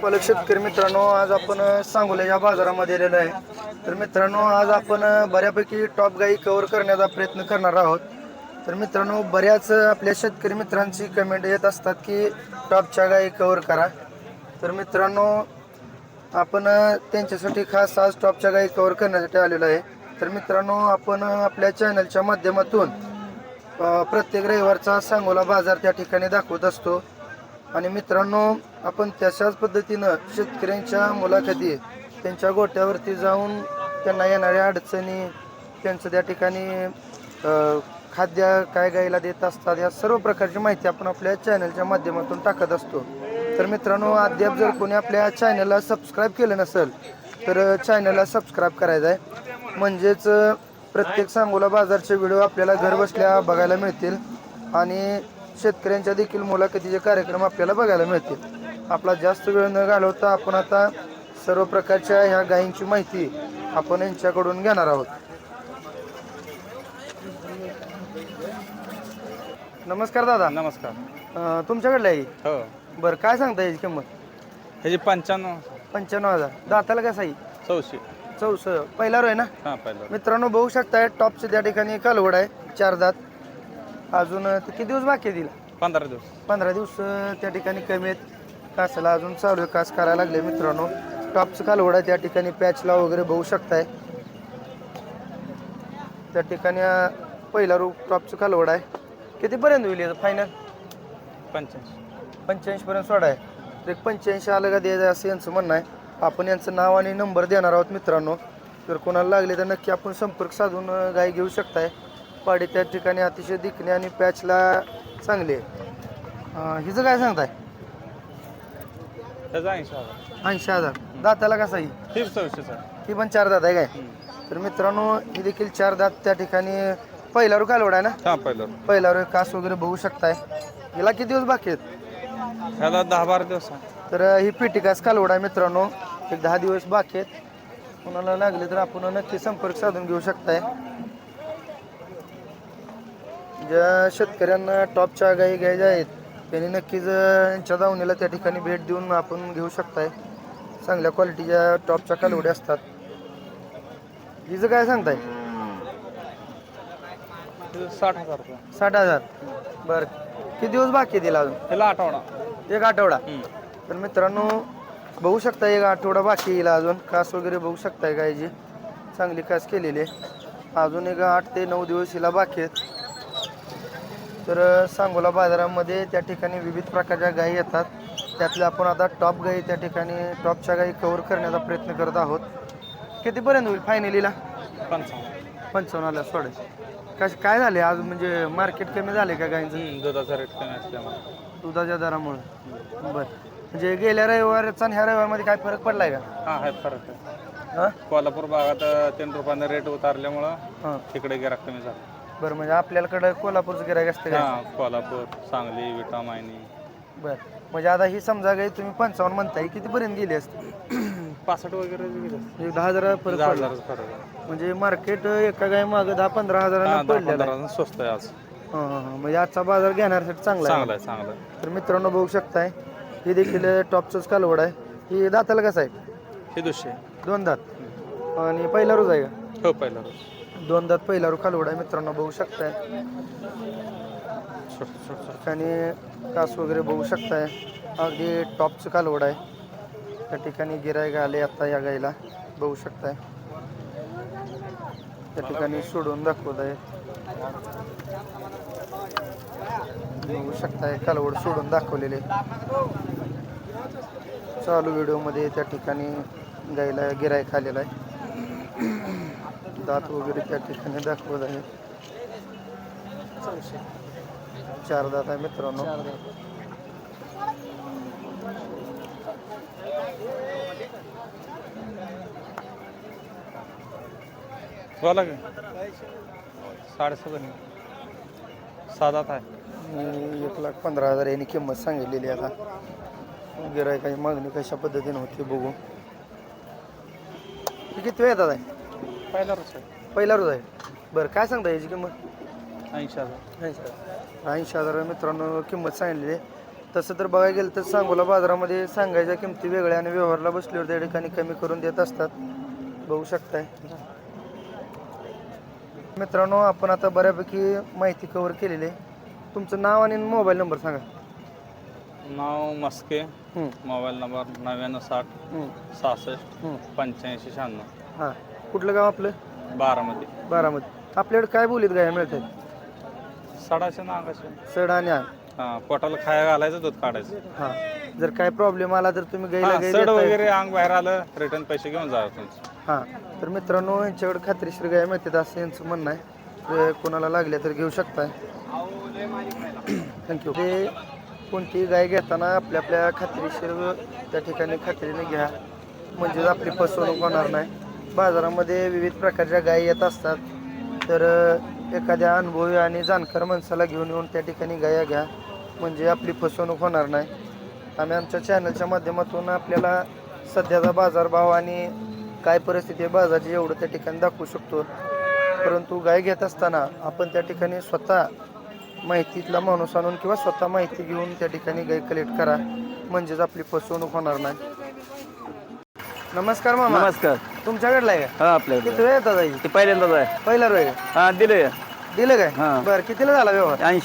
पालक शेतकरी मित्रांनो आज आपण सांगोला या बाजारामध्ये आलेलो आहे. तर मित्रांनो आज आपण बऱ्यापैकी टॉप गाई कवर करण्याचा प्रयत्न करणार आहोत. तर मित्रांनो बऱ्याच आपल्या शेतकरी मित्रांची कमेंट येत असतात की टॉपच्या गाई कवर करा. तर मित्रांनो आपण त्यांच्यासाठी खास आज टॉपच्या गाई कवर करण्यासाठी आलेलो आहे. तर मित्रांनो आपण आपल्या चॅनलच्या माध्यमातून प्रत्येक रविवारचा सांगोला बाजार त्या ठिकाणी दाखवत असतो. आणि मित्रांनो आपण तशाच पद्धतीनं शेतकऱ्यांच्या मुलाखती त्यांच्या गोट्यावरती जाऊन त्यांना येणाऱ्या अडचणी त्यांचं त्या ठिकाणी खाद्य काय गायला देत असतात या सर्व प्रकारची माहिती आपण आपल्या चॅनलच्या माध्यमातून टाकत असतो. तर मित्रांनो अद्याप जर कोणी आपल्या चॅनलला सबस्क्राईब केलं नसेल तर चॅनलला सबस्क्राईब करायचं आहे. म्हणजेच प्रत्येक सांगोला बाजारचे व्हिडिओ आपल्याला घर बसल्या बघायला मिळतील. आणि शेतकऱ्यांच्या देखील मुलाखतीचे कार्यक्रम आपल्याला बघायला मिळतील. आपला जास्त वेळ न घालवता आपण आता सर्व प्रकारच्या ह्या गायींची माहिती आपण यांच्याकडून घेणार आहोत. नमस्कार दादा. नमस्कार. अं, तुमच्याकडलं आहे? हो. बरं काय सांगता याची किंमत? ह्याची पंच्याण्णव. पंच्याण्णव हजार. दाताला कसं आहे? चौशे. चौस पहिला रो आहे ना? हां पहिलं मित्रांनो बघू शकताय टॉपचे त्या ठिकाणी कालवड आहे चार दात. अजून ते किती दिवस बाकी आहे तिला? पंधरा दिवस. पंधरा दिवस अं, त्या ठिकाणी कमी आहेत. कासाला अजून चालू आहे कास करायला लागले मित्रांनो. टॉपचं कालवड त्या ठिकाणी पॅचला वगैरे बघू शकताय. त्या ठिकाणी अं, पहिला रूप टॉपचं कालवड आहे. कितीपर्यंत होईल फायनल पंच्याऐंशी पंच्याऐंशी. पर्यंत सोडा आहे तर एक पंच्याऐंशी आलं का द्यायचं असं यांचं म्हणणं आहे. आपण यांचं नाव आणि नंबर देणार आहोत मित्रांनो. जर कोणाला लागले तर नक्की आपण संपर्क साधून अं, गाय घेऊ शकताय. पाडी त्या ठिकाणी अतिशय दिखणे आणि पॅचला चांगली आहे. हिचं काय सांगताय? त्याचा ऐंशी हजार. ऐंशी हजार. दाताला कसा ही पण चार दात आहे काय? तर मित्रांनो ही देखील चार दात त्या ठिकाणी पहिला रू कालवड आहे ना? हां पहिलं पहिला रू कास वगैरे बघू शकताय. हिला किती दिवस बाकी आहेत? ह्याला दहा बारा दिवस आहे. तर ही पिटिकास कालवड आहे मित्रांनो. एक दहा दिवस बाकी आहेत. कोणाला लागले तर आपण नक्की संपर्क साधून घेऊ शकताय. ज्या शेतकऱ्यांना टॉपच्या गाई घ्यायच्या आहेत त्यांनी नक्कीच यांच्या दावणीला त्या ठिकाणी भेट देऊन आपण घेऊ शकताय. चांगल्या क्वालिटीच्या टॉपच्या कालवड्या असतात. हिचं काय सांगताय? साठ हजार रुपये. साठ हजार. बरं. किती दिवस बाकी तिला अजून? ह्याला आठवडा. एक आठवडा. तर मित्रांनो बघू शकता एक आठवडा बाकी येईल अजून. कास वगैरे बघू शकताय गायची. चांगली कास केलेली आहे. अजून एक आठ ते नऊ दिवस हिला बाकी आहेत. तर सांगोला बाजारामध्ये त्या ठिकाणी विविध प्रकारच्या गायी येतात. त्यातल्या आपण आता टॉप गायी त्या ठिकाणी टॉपच्या गायी कव्हर करण्याचा प्रयत्न करत आहोत. कितीपर्यंत होईल फायनलीला पंचावन्न. पंचावन्नला सोडायचे कश काय झाले आज? म्हणजे मार्केट कमी झाले का गायींचं? दुधाचा रेट कमी असल्यामुळे. दुधाच्या दरामुळे. बरं. म्हणजे गेल्या रविवारचा आणि ह्या रविवारमध्ये काय फरक पडलाय का? हां आहे फरक आहे. हां? कोल्हापूर भागात तीन रुपयानं रेट उतारल्यामुळं हां. तिकडे गिराक कमी झाला. बरं म्हणजे आपल्याकडे कोल्हापूरचं गिरायक असतं हां कोल्हापूर सांगली विटा मायनी बरं म्हणजे आता ही समजा काही तुम्ही पंचावन्न म्हणताय कितीपर्यंत गेली असते? पासष्ट वगैरे गेले. एक दहा हजार फरक दहा पडला. हजाराचा फरक आहे. म्हणजे मार्केट एका गाय मागं दहा पंधरा हजारांना हां दहा पडलेलं आहे. पंधरा स्वस्त आहे आज. हां हां हां म्हणजे आजचा बाजार घेण्यासाठी चांगला आहे. चांगला आहे चांगला आहे. तर मित्रांनो बघू शकताय ही देखील टॉपचंच कालवड आहे. ही दाताला कसं आहे? हे दुसरे दोन दात. आणि पहिला रोज आहे का? हो पहिला रोज. दोन दात पहिला रो कालवड आहे मित्रांनो बघू शकताय. छोट छोट छोट ठिकाणी कास वगैरे बघू शकताय. अगदी टॉपचं कालवड आहे. त्या ठिकाणी गिरायक आले आता या गाईला. बघू शकताय. त्या ठिकाणी सोडून दाखवत आहे बघू शकताय कालवड सोडून दाखवलेले चालू व्हिडिओमध्ये त्या ठिकाणी गाईला गिरायक आलेला आहे. दात वगैरे त्या ठिकाणी दाखवत आहे चार दात आहे मित्रांनो. बोला की. साडेसात आणि सात आहे. एक लाख पंधरा हजार यांनी किंमत सांगितलेली आहे आता. गिरायकाची मागणी कशा पद्धतीने होती बघू. किती वेळ येतात आहे? पहिला रोज आहे. पहिला रोज आहे. बरं काय सांगता याची किंमत? ऐंशी हजार. ऐंशी हजार. ऐंशी हजार मित्रांनो किंमत सांगितलेली आहे. तसं तर बघायला गेलं तर सांगोला बाजारामध्ये सांगायच्या किमती वेगळ्या आणि व्यवहारला बसल्यावर त्या ठिकाणी कमी करून देत असतात. बघू शकताय. मित्रांनो आपण आता बऱ्यापैकी माहिती कव्हर केलेली आहे. तुमचं नाव आणि मोबाईल नंबर सांगा. नाव मस्के. मोबाईल नंबर नव्याण्णव साठ सहासष्ट. पंच्याऐंशी शहाण्णव. हां. कुठलं गाव आपलं? बारामध्ये बारामती. आपल्याकडे काय बोलीत गाय मिळतात? साडाशे नागाशे सड आणि आण हां पोटाला खाया घालायचं दूध काढायचं. हां. जर काय प्रॉब्लेम आला तर तुम्ही गायला हां, सड देताय. वगैरे अंग बाहेर आलं रिटर्न पैसे घेऊन तुमचं हां. तर मित्रांनो यांच्याकडे खात्रीशीर गाय मिळतात असं यांचं म्हणणं आहे. कोणाला लागल्या तर घेऊ शकताय. थँक्यू ते कोणतीही गाय घेताना आपल्या आपल्या खात्रीशीर त्या ठिकाणी खात्रीने घ्या. म्हणजेच आपली फसवणूक होणार नाही. बाजारामध्ये विविध प्रकारच्या गायी येत असतात. तर एखाद्या अनुभवी आणि जाणकार माणसाला घेऊन येऊन त्या ठिकाणी गाया घ्या. म्हणजे आपली फसवणूक होणार नाही. आम्ही आमच्या चॅनलच्या माध्यमातून आपल्याला सध्याचा बाजारभाव आणि काय परिस्थिती आहे बाजाराची एवढं त्या ठिकाणी दाखवू शकतो. परंतु गाय घेत असताना आपण त्या ठिकाणी स्वतः माहितीतला माणूस आणून किंवा स्वतः माहिती घेऊन त्या ठिकाणी गाय कलेक्ट करा. म्हणजेच आपली फसवणूक होणार नाही. नमस्कार मामा. नमस्कार. तुमच्याकडला आहे का? हा आपल्याकडे किती वेळ येतात आई? ते पहिल्यांदाच आहे. पहिला वेळ हा दिले दिलं काय? हा. बरं कितीला झाला व्यवहार? ऐंशी.